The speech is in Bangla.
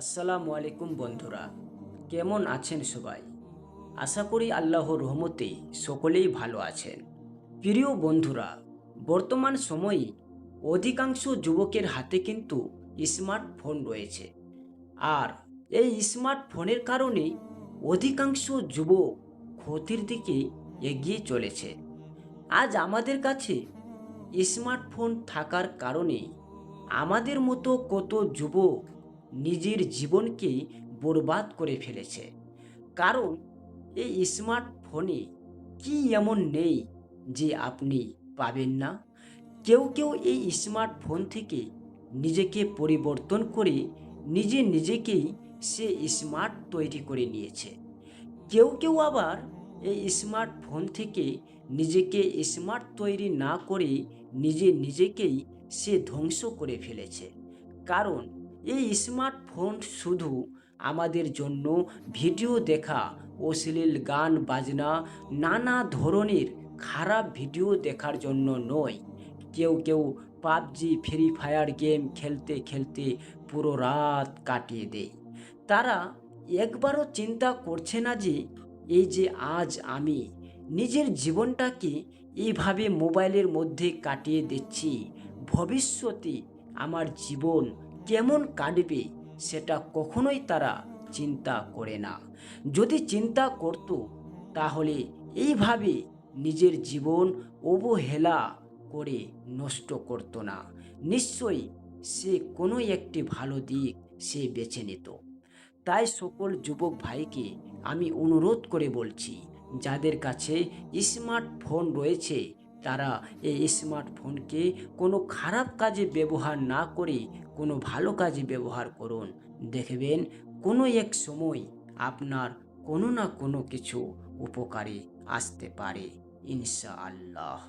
আসসালামু আলাইকুম বন্ধুরা, কেমন আছেন সবাই? আশা করি আল্লাহর রহমতে সকলেই ভালো আছেন। প্রিয় বন্ধুরা, বর্তমান সময়ে অধিকাংশ যুবকের হাতে কিন্তু স্মার্টফোন রয়েছে। আর এই স্মার্টফোনের কারণে অধিকাংশ যুবক ক্ষতির দিকে এগিয়ে চলেছে। আজ আমাদের কাছে স্মার্টফোন থাকার কারণে আমাদের মতো কত যুবক নিজের জীবনকে বরবাদ করে ফেলেছে। কারণ এই স্মার্টফোনে কি এমন নেই যে আপনি পাবেন না? কেউ কেউ এই স্মার্টফোন থেকে নিজেকে পরিবর্তন করে নিজে নিজেকেই সে স্মার্ট তৈরি করে নিয়েছে। কেউ কেউ আবার এই স্মার্টফোন থেকে নিজেকে স্মার্ট তৈরি না করে নিজে নিজেকেই সে ধ্বংস করে ফেলেছে। কারণ এই স্মার্টফোন শুধু আমাদের জন্য ভিডিও দেখা অশ্লীল গান, বাজনা, নানা ধরনের খারাপ ভিডিও দেখার জন্য নয়। কেউ কেউ পাবজি, ফ্রি ফায়ার গেম খেলতে খেলতে পুরো রাত কাটিয়ে দেয়। তারা একবারও চিন্তা করছে না যে, এই যে আজ আমি নিজের জীবনটাকে এইভাবে মোবাইলের মধ্যে কাটিয়ে দিচ্ছি, ভবিষ্যতে আমার জীবন কেমন কাটবে সেটা কখনোই তারা চিন্তা করে না। যদি চিন্তা করত, তাহলে এইভাবে নিজের জীবন অবহেলা করে নষ্ট করত না। নিশ্চয়ই সে কোনো একটি ভালো দিক সে বেছে নিত। তাই সকল যুবক ভাইকে আমি অনুরোধ করে বলছি, যাদের কাছে স্মার্টফোন রয়েছে তারা এই স্মার্টফোনকে কোনো খারাপ কাজে ব্যবহার না করে কোনো ভালো কাজে ব্যবহার করুন। দেখবেন কোনো এক সময় আপনার কোনো না কোনো কিছু উপকারে আসতে পারে ইনশা আল্লাহ